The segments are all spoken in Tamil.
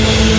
என்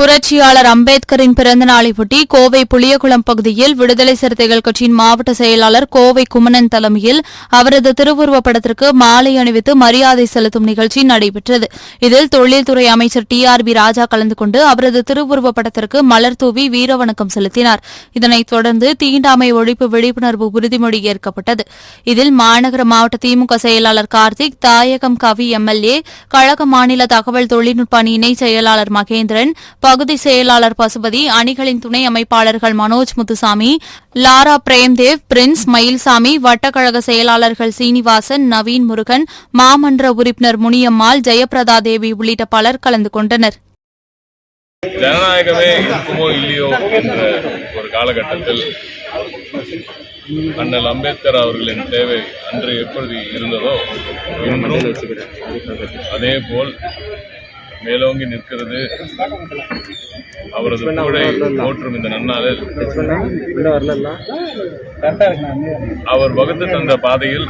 புரட்சியாளர் அம்பேத்கரின் பிறந்த நாளையொட்டி கோவை புளியகுளம் பகுதியில் விடுதலை சிறுத்தைகள் கட்சியின் மாவட்ட செயலாளர் கோவை குமணன் தலைமையில் அவரது திருவுருவப் படத்திற்கு மாலை அணிவித்து மரியாதை செலுத்தும் நிகழ்ச்சி நடைபெற்றது. இதில் தொழில்துறை அமைச்சர் டி ஆர் பி ராஜா கலந்து கொண்டு அவரது திருவுருவப் படத்திற்கு மலர்தூவி வீரவணக்கம் செலுத்தினார். இதனைத் தொடர்ந்து தீண்டாமை ஒழிப்பு விழிப்புணர்வு உறுதிமொழி ஏற்கப்பட்டது. இதில் மாநகர மாவட்ட திமுக செயலாளர் கார்த்திக் தாயகம் கவி எம்எல்ஏ கழக மாநில தகவல் தொழில்நுட்ப அணி இணை செயலாளர் மகேந்திரன் பகுதி செயலாளர் பசுபதி அணிகளின் துணை அமைப்பாளர்கள் மனோஜ் முத்துசாமி லாரா பிரேம்தேவ் பிரின்ஸ் மயில்சாமி வட்டக்கழக செயலாளர்கள் சீனிவாசன் நவீன் முருகன் மாமன்ற உறுப்பினர் முனியம்மாள் ஜெயபிரதா தேவி உள்ளிட்ட பலர் கலந்து கொண்டனர். ஜனநாயகமே இருக்குமோ இல்லையோ என்ற ஒரு காலகட்டத்தில் அண்ணல் அம்பேத்கர் அவர்களின் தேவை அன்று எப்படி இருந்ததோ இன்றும் அதே போல் மேலோங்கி நிற்கிறது. அவரது புகழை போற்றும் இந்த நன்னாளில். அவர் வகுத்து தந்த பாதையில்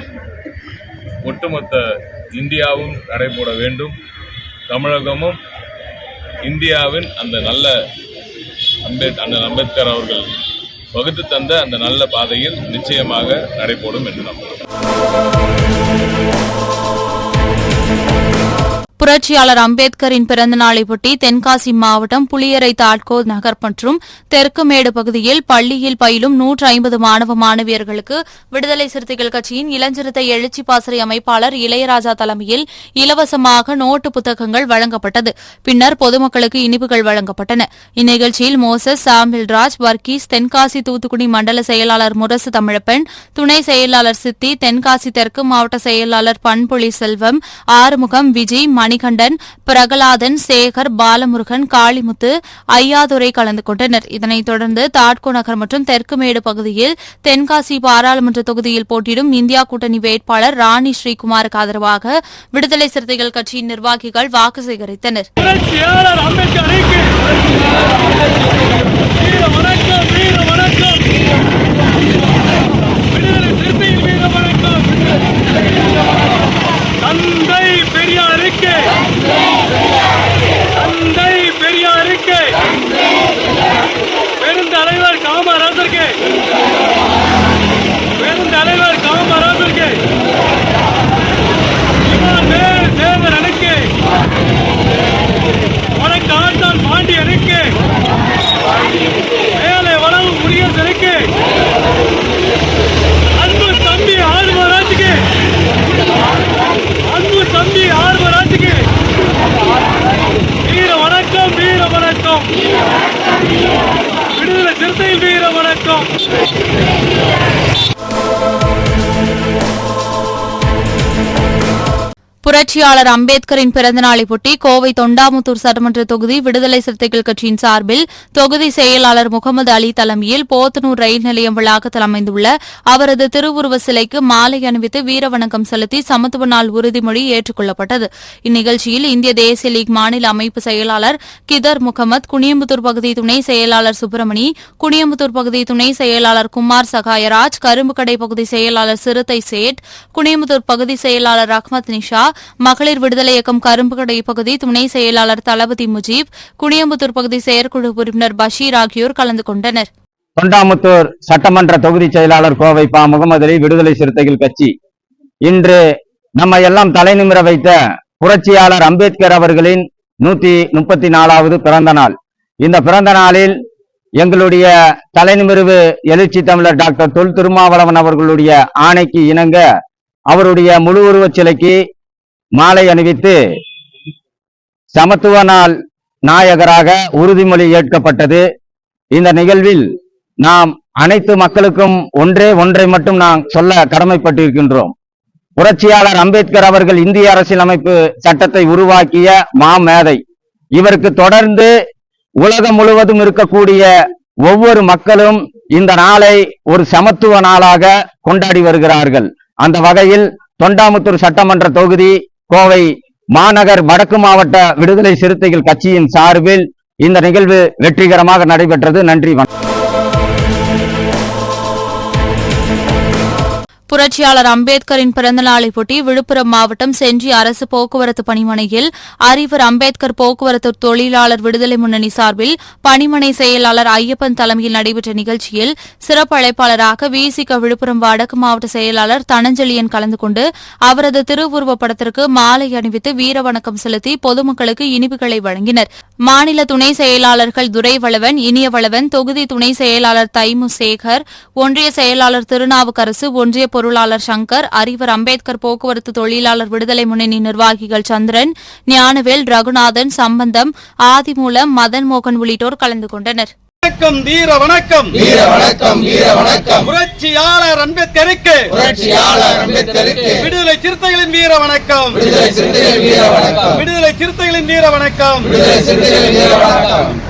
ஒட்டுமொத்த இந்தியாவும் நடைபோட வேண்டும். தமிழகமும் இந்தியாவின் அந்த நல்ல அம்பேத் அண்ணன் அம்பேத்கர் அவர்கள் வகுத்து தந்த அந்த நல்ல பாதையில் நிச்சயமாக நடைபோடும் என்று நம்புகிறோம். புரட்சியாளர் அம்பேத்கரின் பிறந்த நாளையொட்டி தென்காசி மாவட்டம் புளியரை தாட்கோ நகர் மற்றும் தெற்குமேடு பகுதியில் பள்ளியில் பயிலும் நூற்று ஐம்பது மாணவ மாணவியர்களுக்கு விடுதலை சிறுத்தைகள் கட்சியின் இளஞ்சிறுத்தை எழுச்சி பாசறை அமைப்பாளர் இளையராஜா தலைமையில் இலவசமாக நோட்டு புத்தகங்கள் வழங்கப்பட்டது. பின்னர் பொதுமக்களுக்கு இனிப்புகள் வழங்கப்பட்டன. இந்நிகழ்ச்சியில் மோசஸ் சாம்பில்ராஜ் வர்கீஸ் தென்காசி தூத்துக்குடி மண்டல செயலாளர் முரசு தமிழப்பெண் துணை செயலாளர் சித்தி தென்காசி தெற்கு மாவட்ட செயலாளர் பண்பொழி செல்வம் ஆறுமுகம் விஜய் மணி மணிகண்டன் பிரகலாதன் சேகர் பாலமுருகன் காளிமுத்து ஐயாதுரை கலந்து கொண்டனர். இதனைத் தொடர்ந்து தாட்கோ நகர் மற்றும் தெற்குமேடு பகுதியில் தென்காசி பாராளுமன்ற தொகுதியில் போட்டியிடும் இந்தியா கூட்டணி வேட்பாளர் ராணி ஸ்ரீகுமாருக்கு ஆதரவாக விடுதலை சிறுத்தைகள் கட்சியின் நிர்வாகிகள் வாக்கு சேகரித்தனர். தந்தை பெரியாருக்கு விடுதலை சிறுத்தையில் வீர வணக்கம். புரட்சியாளர் அம்பேத்கரின் பிறந்தநாளையொட்டி கோவை தொண்டாமுத்தூர் சட்டமன்ற தொகுதி விடுதலை சிறுத்தைகள் கட்சியின் சார்பில் தொகுதி செயலாளர் முகமது அலி தலைமையில் போத்தனூர் ரயில் நிலையம் வளாகத்தில் அமைந்துள்ள அவரது திருவுருவ சிலைக்கு மாலை அணிவித்து வீரவணக்கம் செலுத்தி சமத்துவ நாள் உறுதிமொழி ஏற்றுக்கொள்ளப்பட்டது. இந்நிகழ்ச்சியில் இந்திய தேசிய லீக் மாநில அமைப்பு செயலாளர் கிதர் முகமது குனியம்புத்தூர் பகுதி துணை செயலாளர் சுப்பிரமணி குனியம்புத்தூர் பகுதி துணை செயலாளர் குமார் சகாயராஜ் கரும்புக்கடை பகுதி செயலாளர் சிறுத்தை சேட் குனியம்புத்தூர் பகுதி செயலாளர் அஹ்மத் நிஷா மகளிர் விடுதலை இயக்கம் கரும்புகடை பகுதி துணை செயலாளர் தளபதி முஜீப் குனியம்புத்தூர் பகுதி செயற்குழு உறுப்பினர் பஷீர் ஆகியோர் கலந்து கொண்டனர். தொண்டாமுத்தூர் சட்டமன்ற தொகுதி செயலாளர் கோவை பா. முகமது அலி விடுதலை சிறுத்தைகள் கட்சி. இன்று நம்ம எல்லாம் தலைநிமிர வைத்த புரட்சியாளர் அம்பேத்கர் அவர்களின் நூத்தி முப்பத்தி நாலாவது பிறந்த நாள். இந்த பிறந்த நாளில் எங்களுடைய தலைநிமிர்வு எழுச்சி தமிழர் டாக்டர் தொல் திருமாவளவன் அவர்களுடைய ஆணைக்கு இணங்க அவருடைய முழு உருவச் சிலைக்கு மாலை அணிவித்து சமத்துவ நாள் நாயகராக உறுதிமொழி ஏற்கப்பட்டது. இந்த நிகழ்வில் நாம் அனைத்து மக்களுக்கும் ஒன்றே ஒன்றை மட்டும் நாம் சொல்ல கடமைப்பட்டிருக்கின்றோம். புரட்சியாளர் அம்பேத்கர் அவர்கள் இந்திய அரசியலமைப்பு சட்டத்தை உருவாக்கிய மாமேதை. இவருக்கு தொடர்ந்து உலகம் முழுவதும் இருக்கக்கூடிய ஒவ்வொரு மக்களும் இந்த நாளை ஒரு சமத்துவ நாளாக கொண்டாடி வருகிறார்கள். அந்த வகையில் தொண்டாமுத்தூர் சட்டமன்ற தொகுதி கோவை மாநகர் வடக்கு மாவட்ட விடுதலை சிறுத்தைகள் கட்சியின் சார்பில் இந்த நிகழ்வு வெற்றிகரமாக நடைபெற்றது. நன்றி வணக்கம். புரட்சியாளர் அம்பேத்கரின் பிறந்தநாளையொட்டி விழுப்புரம் மாவட்டம் செஞ்சி அரசு போக்குவரத்து பணிமனையில் அறிவர் அம்பேத்கர் போக்குவரத்து தொழிலாளர் விடுதலை முன்னணி சார்பில் பணிமனை செயலாளர் ஐயப்பன் தலைமையில் நடைபெற்ற நிகழ்ச்சியில் சிறப்பு அழைப்பாளராக விசிக விழுப்புரம் வடக்கு மாவட்ட செயலாளர் தனஞ்சலியன் கலந்து கொண்டு அவரது திருவுருவப் படத்திற்கு மாலை அணிவித்து வீரவணக்கம் செலுத்தி பொதுமக்களுக்கு இனிப்புகளை வழங்கினர். மாநில துணை செயலாளர்கள் துரைவளவன் இனியவளவன் தொகுதி துணை செயலாளர் தைமு சேகர் ஒன்றிய செயலாளர் திருநாவுக்கரசு ஒன்றிய பொருளாளர் சங்கர் அறிவர் அம்பேத்கர் போக்குவரத்து தொழிலாளர் விடுதலை முன்னணி நிர்வாகிகள் சந்திரன் ஞானவேல் ரகுநாதன் சம்பந்தம் ஆதிமூலம் மதன் மோகன் உள்ளிட்டோர் கலந்து கொண்டனர். வணக்கம் வீர வணக்கம். வீர வணக்கம் வீர வணக்கம். புரட்சியாளர் அம்பேத்கருக்கு. புரட்சியாளர் அம்பேத்கருக்கு. விடுதலை சிறுத்தைகளின் வீர வணக்கம். விடுதலை சிறுத்தைகள் வீர வணக்கம். விடுதலை சிறுத்தைகளின் வீர வணக்கம். விடுதலை சிறுத்தைகள் வீர வணக்கம்.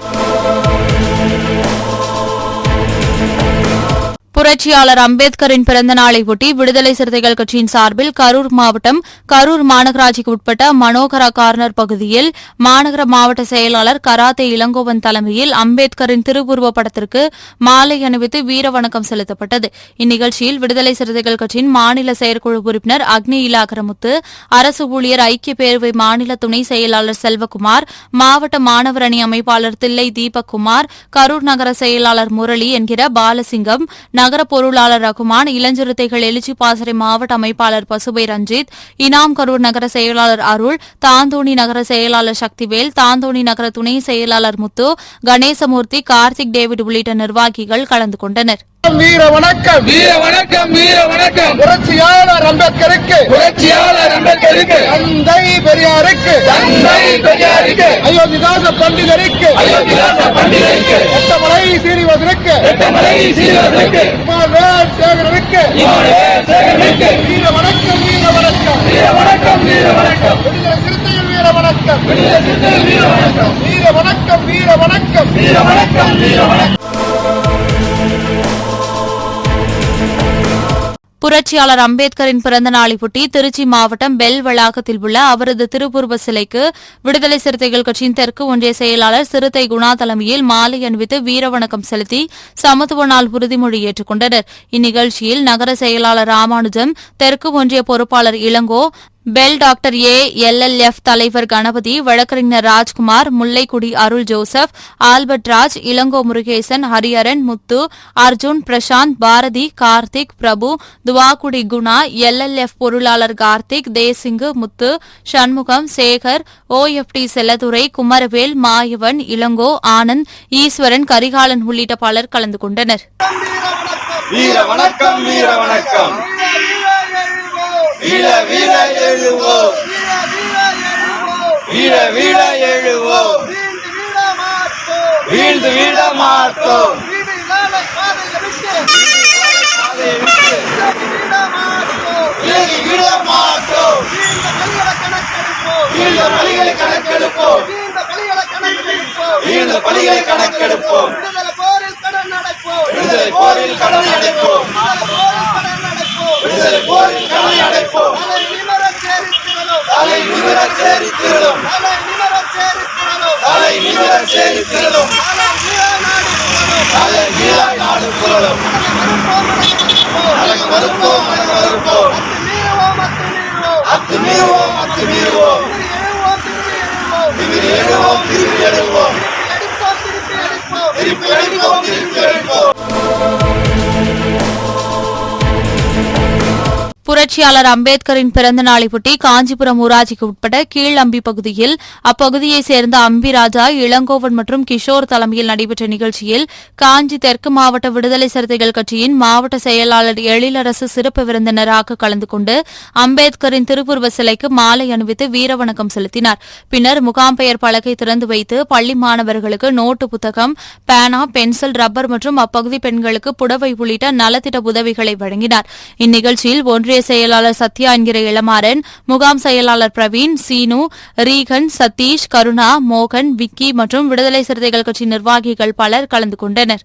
புரட்சியாளர் அம்பேத்கரின் பிறந்த நாளையொட்டி விடுதலை சிறுத்தைகள் கட்சியின் சார்பில் கரூர் மாவட்டம் கரூர் மாநகராட்சிக்கு உட்பட்ட மனோகரா கார்னர் பகுதியில் மாநகர மாவட்ட செயலாளர் கராத்தே இளங்கோவன் தலைமையில் அம்பேத்கரின் திருவுருவப் படத்திற்கு மாலை அணிவித்து வீரவணக்கம் செலுத்தப்பட்டது. இந்நிகழ்ச்சியில் விடுதலை சிறுத்தைகள் கட்சியின் மாநில செயற்குழு உறுப்பினர் அக்னி இலாகரமுத்து அரசு ஊழியர் ஐக்கிய பேரவை மாநில துணை செயலாளர் செல்வகுமார் மாவட்ட மாணவர் அணி அமைப்பாளர் தில்லை தீபக்குமார் கரூர் நகர செயலாளர் முரளி என்கிற பாலசிங்கம் நகர பொருளாளர் ரகுமான் இளஞ்சிறுத்தைகள் எழுச்சி பாசறை மாவட்ட அமைப்பாளர் பசுபை ரஞ்சித் இனாம் கரூர் நகர செயலாளர் அருள் தாந்தோணி நகர செயலாளர் சக்திவேல் தாந்தோணி நகர துணை செயலாளர் முத்து கணேசமூர்த்தி கார்த்திக் டேவிட் உள்ளிட்ட நிர்வாகிகள் கலந்து கொண்டனர். வீர வணக்கம். வீர வணக்கம் வீர வணக்கம். புரட்சியாளர் அம்பேத்கருக்கு. புரட்சியாளர் அம்பேத்கருக்கு. தந்தை பெரியாருக்கு. தந்தை பெரியாருக்கு. அயோத்திதாச பண்டிதருக்கு. அயோத்திதாச பண்டிகைக்கு ரத்தமலை சீனிவாசனுக்கு. எட்டமலை சீரருக்கு இமானுவேல் சேகரனுக்கு. இமானுவேல் சேகரனுக்கு. வீர வணக்கம் வீர வணக்கம். வீர வணக்கம் வீர வணக்கம். விடுதலை சிறுத்தைகள் வீர வணக்கம். விடுதலை சிறுத்தைகள் வீர வணக்கம். வீர வணக்கம் வீர வணக்கம். வீர வணக்கம் வீர வணக்கம். புரட்சியாளர் அம்பேத்கரின் பிறந்த நாளையொட்டி திருச்சி மாவட்டம் பெல் வளாகத்தில் உள்ள அவரது திருவுருவ சிலைக்கு விடுதலை சிறுத்தைகள் கட்சியின் தெற்கு ஒன்றிய செயலாளர் சிறுத்தை குணா தலைமையில் மாலை அணிவித்து வீரவணக்கம் செலுத்தி சமத்துவ நாள் உறுதிமொழி ஏற்றுக்கொண்டனர். இந்நிகழ்ச்சியில் நகர செயலாளர் ராமானுஜம் தெற்கு ஒன்றிய பொறுப்பாளர் Ilango BHEL doctor A LLF தலைவர் கணபதி வழக்கறிஞர் Rajkumar Mullaikudi Arul Joseph Albert Raj Ilango Murugesan Hariharan Muthu Arjun Prashanth Bharathi Karthik Prabhu Thuvakudi Guna LLF பொருளாளர் கார்த்திக் தேசிங்கு முத்து சண்முகம் சேகர் ஓஎஃப்டி செல்லதுரை குமரவேல் மாயவன் இளங்கோ ஆனந்த் ஈஸ்வரன் கரிகாலன் உள்ளிட்ட பலர் கலந்து கொண்டனர். வீர வீர எழுவோம். வீர வீர எழுவோம். வீழ்ந்து வீழ மாட்டோம். விட மாட்டோம். வீழ்ந்த பலிகளை கணக்கெடுப்போம். வீழ்ந்த பலிகளை கணக்கெடுப்போம். விடுதலை போரில் கடனை அடைப்போம். விடுதலை போரில் கடனை அடைப்போம். எங்கள் போரின் கவலை அடைப்போம் அலை நிமர சேரித்திரலும் அலை நிமர சேரித்திரலும் அலை நிமர சேரித்திரலும் அலை நிமர சேரித்திரலும் அலை நிமர சேரித்திரலும் அலை நிமர புரட்சியாளர் அம்பேத்கரின் பிறந்த நாளையொட்டி காஞ்சிபுரம் ஊராட்சிக்கு உட்பட்ட அம்பி பகுதியில் அப்பகுதியைச் சேர்ந்த அம்பிராஜா இளங்கோவன் மற்றும் கிஷோர் தலைமையில் நடைபெற்ற நிகழ்ச்சியில் காஞ்சி தெற்கு மாவட்ட விடுதலை சிறுத்தைகள் கட்சியின் மாவட்ட செயலாளர் எழிலரசு சிறப்பு விருந்தினராக கலந்து கொண்டு அம்பேத்கரின் திருவுருவ சிலைக்கு மாலை அணிவித்து வீரவணக்கம் செலுத்தினார். பின்னர் முகாம் பெயர் பலகை திறந்து வைத்து பள்ளி மாணவர்களுக்கு நோட்டு புத்தகம் பேனா பென்சில் ரப்பர் மற்றும் அப்பகுதி பெண்களுக்கு புடவை உள்ளிட்ட நலத்திட்ட உதவிகளை வழங்கினார். இந்நிகழ்ச்சியில் ஒன்றிய செயலாளர் சத்யா என்கிற இளமாறன் முகாம் செயலாளர் பிரவீன் சீனு ரீகன் சதீஷ் கருணா மோகன் விக்கி மற்றும் விடுதலை சிறுத்தைகள் கட்சி நிர்வாகிகள் பலர் கலந்து கொண்டனர்.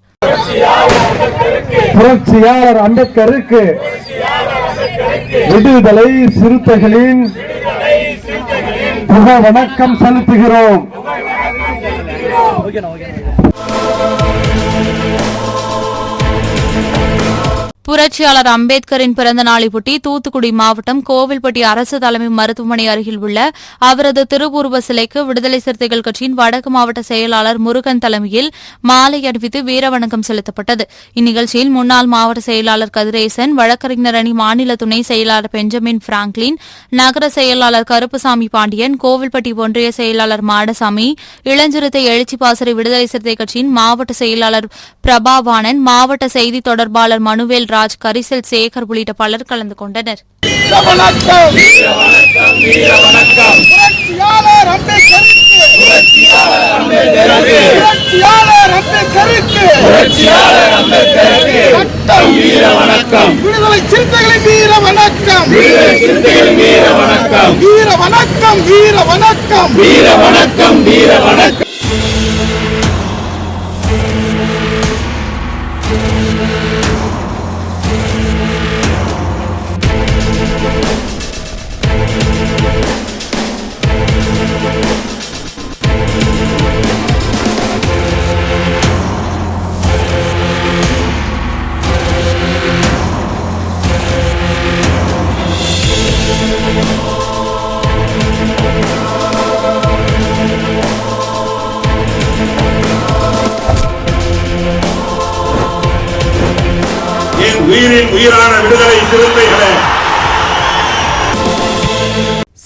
புரட்சியாளர் அம்பேத்கருக்கு விடுதலை சிறுத்தைகளின் புக வணக்கம் செலுத்துகிறோம். புரட்சியாளர் அம்பேத்கரின் பிறந்த நாளையொட்டி தூத்துக்குடி மாவட்டம் கோவில்பட்டி அரசு தலைமை மருத்துவமனை அருகில் உள்ள அவரது திருவுருவ சிலைக்கு விடுதலை சிறுத்தைகள் கட்சியின் வடக்கு மாவட்ட செயலாளர் முருகன் தலைமையில் மாலை அணிவித்து வீரவணக்கம் செலுத்தப்பட்டது. இந்நிகழ்ச்சியில் முன்னாள் மாவட்ட செயலாளர் கதிரேசன் வழக்கறிஞர் அணி மாநில துணை செயலாளர் பெஞ்சமின் பிராங்க்லின் நகர செயலாளர் கருப்புசாமி பாண்டியன் கோவில்பட்டி ஒன்றிய செயலாளர் மாடசாமி இளஞ்சிறுத்தை எழுச்சி பாசறை விடுதலை சிறுத்தை கட்சியின் மாவட்ட செயலாளர் பிரபாவானன் மாவட்ட செய்தி தொடர்பாளர் மனுவேல் ராஜ் கரிசல் சேகர் உள்ளிட்ட பலர் கலந்து கொண்டனர். வீர வணக்கம் விடுதலை சிறுத்தைகளின் வீர வணக்கம் வீர வணக்கம். வீர வணக்கம் வீர வணக்கம். வீர வணக்கம் வீர வணக்கம்.